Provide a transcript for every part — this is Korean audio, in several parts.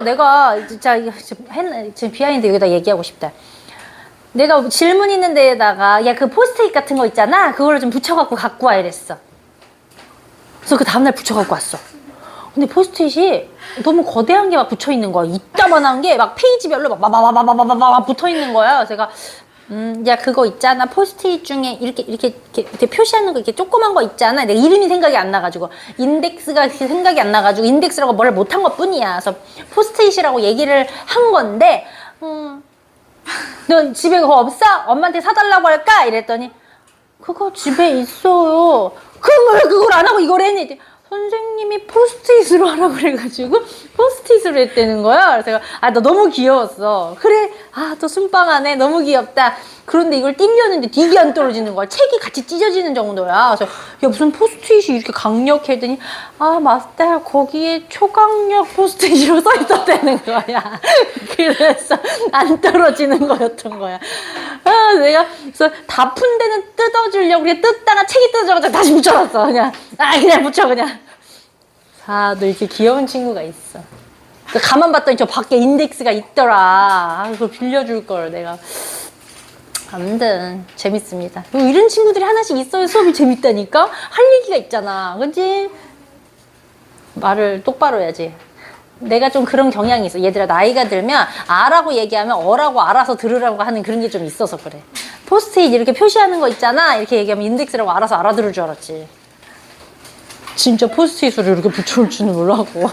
내가 진짜 이거 지금 했 지금 비하인드 여기다 얘기하고 싶다. 내가 질문 있는 데에다가 야 그 포스트잇 같은 거 있잖아. 그거를 좀 붙여갖고 갖고 와 이랬어. 그래서 그 다음날 붙여갖고 왔어. 근데 포스트잇이 너무 거대한 게 막 붙여 있는 거야. 이따만한 게 막 페이지별로 막 마마마마마마마 붙어 있는 거야. 제가 음, 야 그거 있잖아. 포스트잇 중에 이렇게 이렇게 이렇게, 이렇게 표시하는 거 이렇게 조그만 거 있잖아. 내가 이름이 생각이 안 나가지고 인덱스가 생각이 안 나가지고 인덱스라고 뭘 못한 것 뿐이야. 그래서 포스트잇이라고 얘기를 한 건데, 음, 너 집에 그거 없어? 엄마한테 사달라고 할까? 이랬더니 그거 집에 있어요. 왜 그걸 안 하고 이걸 했니? 선생님이 포스트잇으로 하라고 그래가지고 포스트잇으로 했다는 거야. 그래서 제가 아너 너무 귀여웠어. 그래 아 또 순빵하네 너무 귀엽다. 그런데 이걸 띄려는데 되게 안 떨어지는 거야. 책이 같이 찢어지는 정도야. 그래서 야 무슨 포스트잇이 이렇게 강력해 했더니 아 마스터 거기에 초강력 포스트잇으로 써 있었다는 거야. 그래서 안 떨어지는 거였던 거야. 아 내가 그래서 다 푼 데는 뜯어주려고 그래 뜯다가 책이 뜯어져가지고 다시 붙여놨어 그냥 아 그냥 붙여 그냥. 아 너 이렇게 귀여운 친구가 있어. 그 가만 봤더니 저 밖에 인덱스가 있더라. 아, 그걸 빌려줄 걸 내가. 아무튼 재밌습니다. 뭐 이런 친구들이 하나씩 있어야 수업이 재밌다니까. 할 얘기가 있잖아, 그렇지? 말을 똑바로 해야지. 내가 좀 그런 경향이 있어. 얘들아 나이가 들면 아라고 얘기하면 어라고 알아서 들으라고 하는 그런 게 좀 있어서 그래. 포스트잇 이렇게 표시하는 거 있잖아. 이렇게 얘기하면 인덱스라고 알아서 알아들을 줄 알았지. 진짜 포스트잇으로 이렇게 붙여올 줄은 몰라고.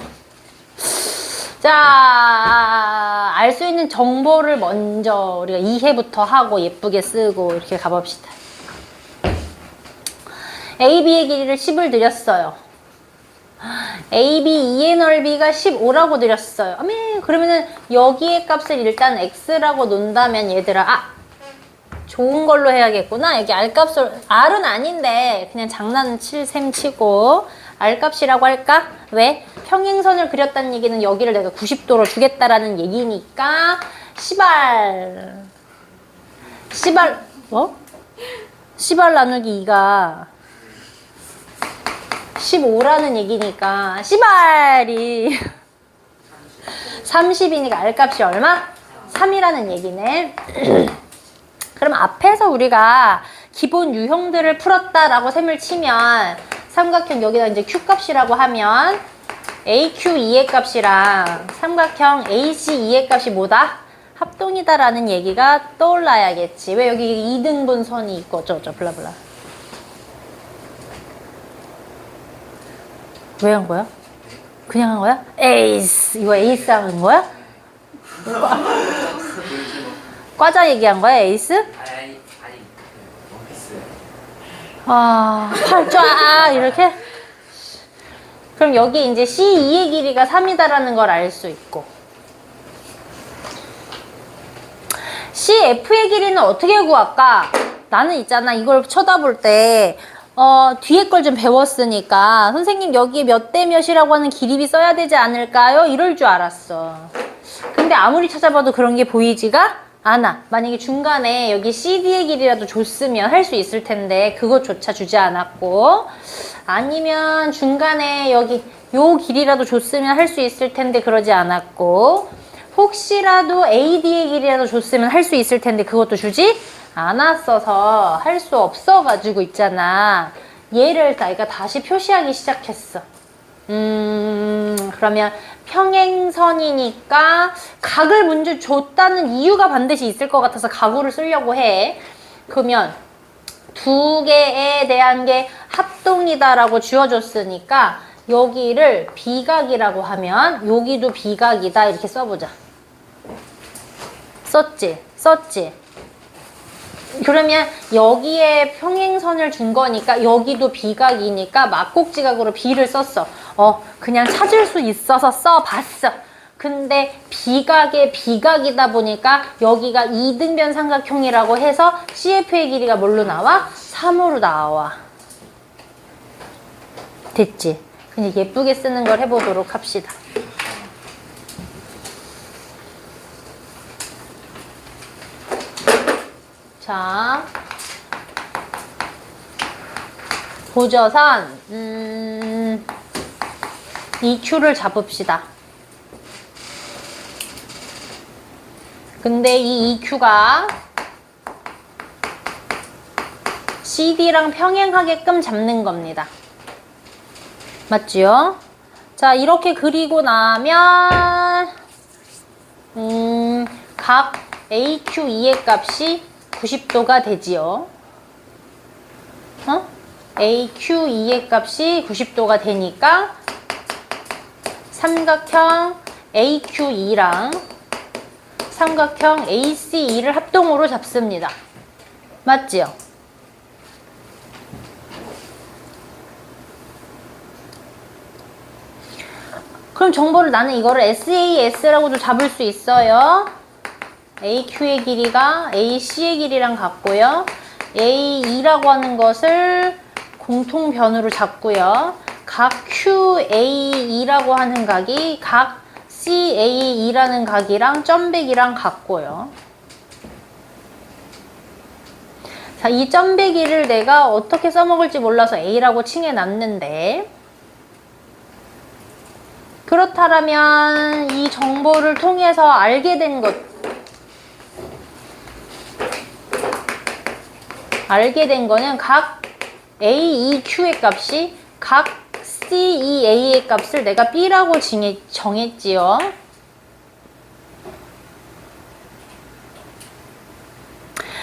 자, 알 수 있는 정보를 먼저 우리가 이해부터 하고 예쁘게 쓰고 이렇게 가봅시다. AB의 길이를 10을 드렸어요. AB 2의 넓이가 15라고 드렸어요. 아메, 그러면은 여기의 값을 일단 X라고 놓는다면 얘들아, 아, 좋은 걸로 해야겠구나. 여기 R 값을, R은 아닌데, 그냥 장난 칠 셈 치고, R 값이라고 할까? 왜? 평행선을 그렸다는 얘기는 여기를 내가 90도로 주겠다라는 얘기니까, 시발. 시발, 뭐? 시발 나누기 2가 15라는 얘기니까, 시발이 30이니까 R 값이 얼마? 3이라는 얘기네. 그럼 앞에서 우리가 기본 유형들을 풀었다라고 셈을 치면 삼각형 여기다 이제 q 값이라고 하면 AQ2의 값이랑 삼각형 AC2의 값이 뭐다? 합동이다라는 얘기가 떠올라야겠지. 왜 여기 2등분 선이 있고 어쩌고저쩌고 블라블라. 왜 한 거야? 그냥 한 거야? 에이스. 이거 에이스 한 거야? 과자 얘기한 거야, 에이스? 아니 아니 원피스 아, 팔쫙 이렇게? 그럼 여기 이제 C2의 길이가 3이다라는 걸 알 수 있고 CF의 길이는 어떻게 구할까? 나는 있잖아 이걸 쳐다볼 때 어, 뒤에 걸 좀 배웠으니까 선생님 여기에 몇대 몇이라고 하는 길이비 써야 되지 않을까요? 이럴 줄 알았어 근데 아무리 찾아봐도 그런 게 보이지가 않아. 만약에 중간에 여기 CD의 길이라도 줬으면 할 수 있을 텐데 그것조차 주지 않았고 아니면 중간에 여기 요 길이라도 줬으면 할 수 있을 텐데 그러지 않았고 혹시라도 AD의 길이라도 줬으면 할 수 있을 텐데 그것도 주지 않았어서 할 수 없어가지고 있잖아. 얘를 나이가 다시 표시하기 시작했어. 음, 그러면 평행선이니까 각을 먼저 줬다는 이유가 반드시 있을 것 같아서 가구를 쓰려고 해. 그러면 두 개에 대한 게 합동이다라고 주어줬으니까 여기를 비각이라고 하면 여기도 비각이다 이렇게 써보자. 썼지? 썼지? 그러면 여기에 평행선을 준 거니까 여기도 비각이니까 막곡지각으로 B를 썼어. 어, 그냥 찾을 수 있어서 써봤어. 근데 비각의 비각이다 보니까 여기가 이등변 삼각형이라고 해서 CF의 길이가 뭘로 나와? 3으로 나와. 됐지? 그냥 예쁘게 쓰는 걸 해보도록 합시다. 자, 보저선, 음, EQ를 잡읍시다. 근데 이 EQ가 CD랑 평행하게끔 잡는 겁니다. 맞지요? 자, 이렇게 그리고 나면 음, 각 AQE의 값이 90도가 되지요. 어? AQE의 값이 90도가 되니까 삼각형 AQE랑 삼각형 ACE를 합동으로 잡습니다. 맞지요? 그럼 정보를 나는 이거를 SAS라고도 잡을 수 있어요. AQ의 길이가 AC의 길이랑 같고요. AE라고 하는 것을 공통 변으로 잡고요. 각 QAE라고 하는 각이 각 CAE라는 각이랑 점백이랑 같고요. 자, 이 점백이를 내가 어떻게 써먹을지 몰라서 A라고 칭해놨는데 그렇다면 이 정보를 통해서 알게 된 것, 알게 된 거는 각 AEQ의 값이 각 CEA의 값을 내가 B라고 정했지요.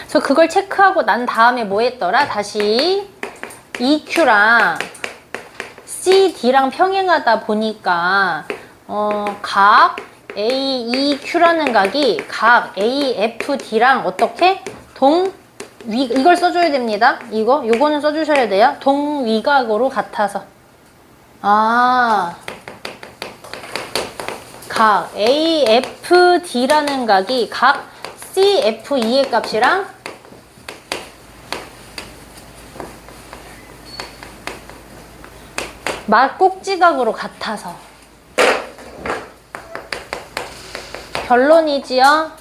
그래서 그걸 체크하고 난 다음에 뭐 했더라? 다시 EQ랑 CD랑 평행하다 보니까 어, 각 AEQ라는 각이 각 AFD랑 어떻게 동 위, 이걸 써줘야 됩니다. 이거 요거는 써주셔야 돼요. 동위각으로 같아서 아. 각 AFD라는 각이 각 CFE의 값이랑 막꼭지각으로 같아서 결론이지요.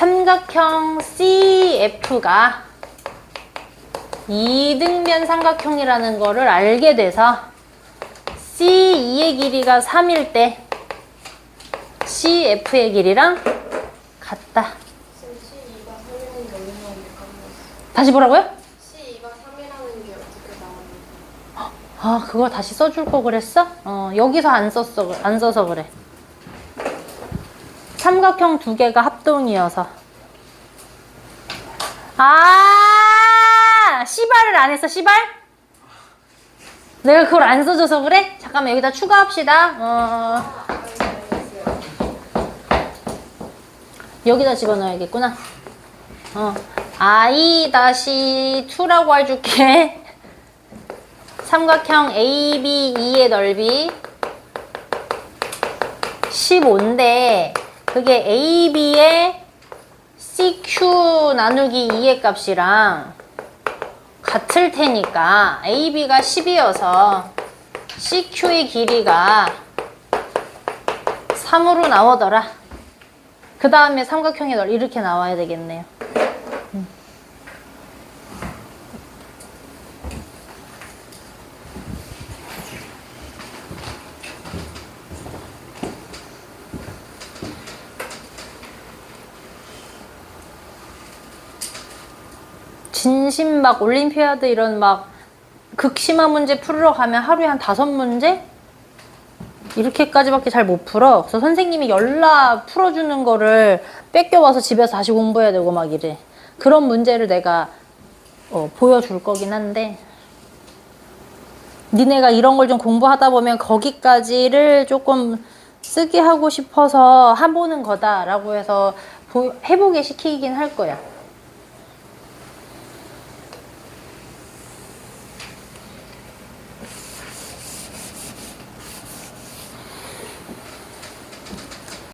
삼각형 CF가 이등변 삼각형이라는 거를 알게 돼서 C2의 길이가 3일 때 CF의 길이랑 같다. 쌤 C2가 3이라는 게 얼마나 까먹었어. 다시 보라고요? C2가 3이라는 게 어떻게 나오는 아, 그거 다시 써줄 거 그랬어? 어, 여기서 안 썼어, 안 써서 그래. 삼각형 두 개가 합 동이어서. 아, 시발을 안 했어, 시발? 내가 그걸 안 써줘서 그래? 잠깐만, 여기다 추가합시다. 어, 여기다 집어넣어야겠구나. 어, i-2라고 해줄게. 삼각형 ABE의 넓이 15인데 그게 AB의 CQ 나누기 2의 값이랑 같을 테니까 AB가 10이어서 CQ의 길이가 3으로 나오더라. 그 다음에 삼각형의 넓이 이렇게 나와야 되겠네요. 진심 막 올림피아드 이런 막 극심한 문제 풀으러 가면 하루에 한 다섯 문제? 이렇게까지밖에 잘 못 풀어. 그래서 선생님이 열라 풀어주는 거를 뺏겨와서 집에서 다시 공부해야 되고 막 이래. 그런 문제를 내가 어, 보여줄 거긴 한데 니네가 이런 걸 좀 공부하다 보면 거기까지를 조금 쓰게 하고 싶어서 해보는 거다라고 해서 보- 해보게 시키긴 할 거야.